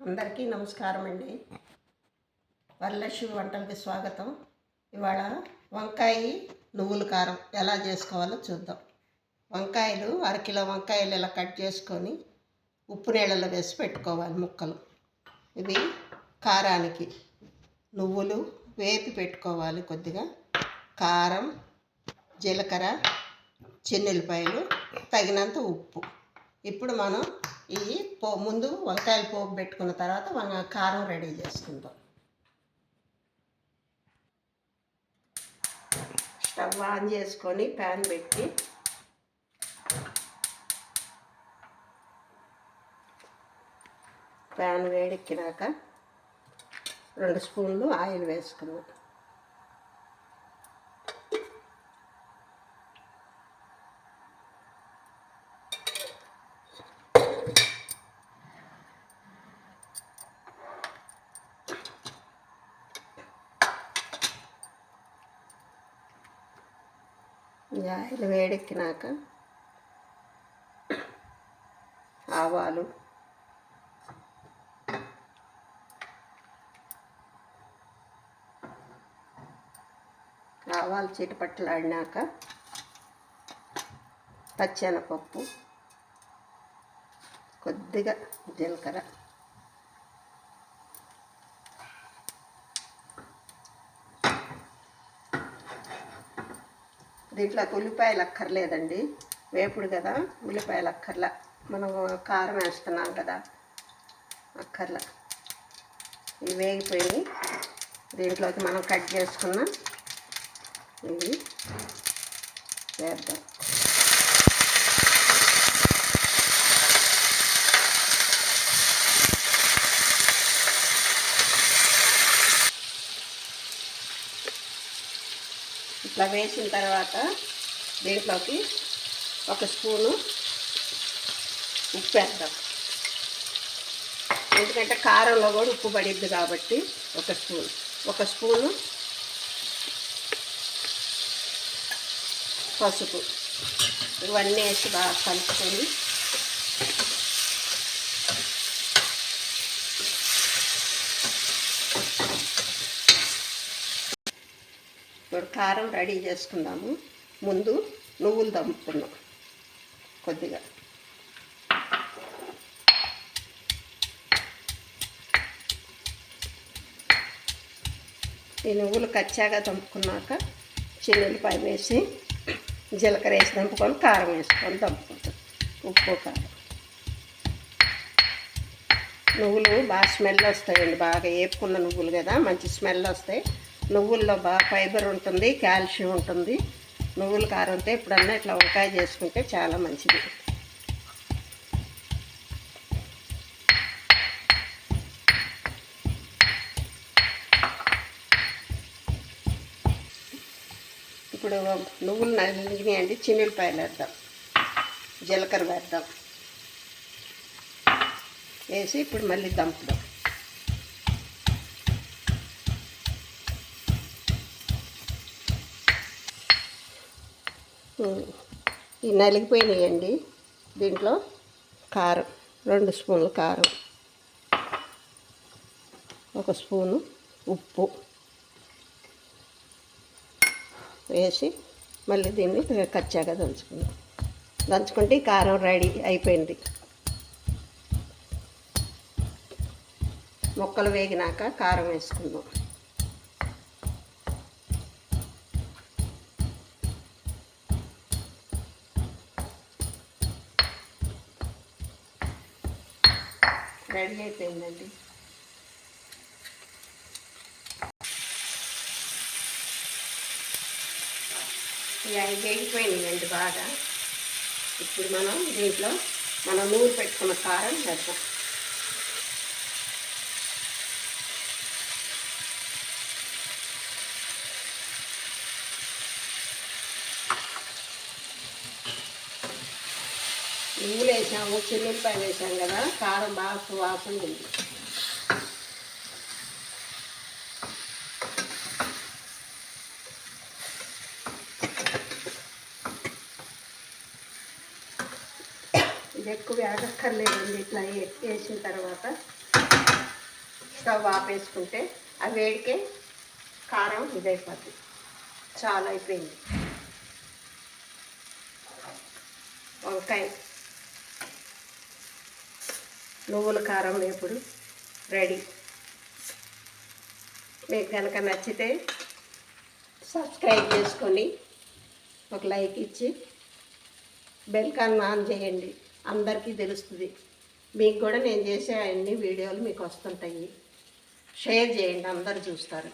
అందరికీ నమస్కారం అండి వరలక్ష్మి వంటలకి స్వాగతం. ఇవాళ వంకాయ నువ్వుల కారం ఎలా చేసుకోవాలో చూద్దాం. వంకాయలు అరకిలో వంకాయలు ఇలా కట్ చేసుకొని ఉప్పు నీళ్ళలో వేసి పెట్టుకోవాలి ముక్కలు. ఇవి కారానికి నువ్వులు వేపి పెట్టుకోవాలి కొద్దిగా. కారం జీలకర్ర చెన్నెల్లిపాయలు తగినంత ఉప్పు. ఇప్పుడు మనం ఈ పో ముందు వంకాయలు పోపు పెట్టుకున్న తర్వాత మన కారం రెడీ చేసుకుందాం. స్టవ్ ఆన్ చేసుకొని ప్యాన్ పెట్టి ప్యాన్ వేడెక్కినాక రెండు స్పూన్లు ఆయిల్ వేసుకున్నాం ఈ వేడెక్కినాక ఆవాలు. ఆవాలు చిటపట్టలాడినాక పచ్చెనపప్పు కొద్దిగా జీలకర్ర. దీంట్లో ఉల్లిపాయలు అక్కర్లేదండి. వేపుడు కదా ఉల్లిపాయలు అక్కర్లా. మనం కారం వేస్తున్నాం కదా అక్కర్లా. ఇవి వేగిపోయి దీంట్లోకి మనం కట్ చేసుకున్న ఇవి వేద్దాం. ఇట్లా వేసిన తర్వాత దీంట్లోకి ఒక స్పూను ఉప్పు వేద్దాం ఎందుకంటే కారంలో కూడా ఉప్పు పడిద్ది కాబట్టి ఒక స్పూన్. ఒక స్పూను పసుపు. ఇవన్నీ వేసి బాగా కలుపుకొని ఇప్పుడు కారం రెడీ చేసుకుందాము. ముందు నువ్వులు దంపుకున్నాం కొద్దిగా. ఈ నువ్వులు కచ్చాగా దంపుకున్నాక చిన్నులపాయ వేసి జీలకర్ర వేసి దంపుకొని కారం వేసుకొని దంపుకుంటాం. ఉప్పు కారం. నువ్వులు బాగా స్మెల్ వస్తాయండి. బాగా వేపుకున్న నువ్వులు కదా మంచి స్మెల్ వస్తాయి. నువ్వుల్లో బాగా ఫైబర్ ఉంటుంది కాల్షియం ఉంటుంది. నువ్వుల కారంతో ఎప్పుడన్నా ఇట్లా వంకాయ చేసుకుంటే చాలా మంచిది. ఇప్పుడు నువ్వులు నలిగినాయండి చిన్నులపాయలు వేద్దాం. జీలకర్ర వేద్దాం. వేసి ఇప్పుడు మళ్ళీ దంపుదాం. ఈ నలిగిపోయినాయండి దీంట్లో కారం రెండు స్పూన్లు కారం ఒక స్పూను ఉప్పు వేసి మళ్ళీ దీన్ని కచ్చాగా దంచుకుందాం. దంచుకుంటే కారం రెడీ అయిపోయింది. మొక్కలు వేగినాక కారం వేసుకుందాం. రెడీ అయిపోయిందండి. ఇవి వేగిపోయినాయండి బాగా. ఇప్పుడు మనం దీంట్లో మనం నూనె పెట్టుకున్న కారం వేద్దాం. నువ్వులు వేసాము చిల్లుల్లిపాయ వేసాం కదా కారం బాగా సువాసన ఉంది ఇది ఎక్కువ వేగక్కర్లేదండి ఇట్లా వేసిన తర్వాత స్టవ్ ఆపేసుకుంటే ఆ వేడికే కారం ఇదైపోద్ది. చాలా అయిపోయింది. వంకాయ నువ్వుల కారం వేపుడు రెడీ. మీకు కనుక నచ్చితే సబ్స్క్రైబ్ చేసుకొని ఒక లైక్ ఇచ్చి బెల్ కాన్ ఆన్ చేయండి. అందరికీ తెలుస్తుంది. మీకు కూడా నేను చేసే అన్ని వీడియోలు మీకు వస్తుంటాయి. షేర్ చేయండి. అందరు చూస్తారు.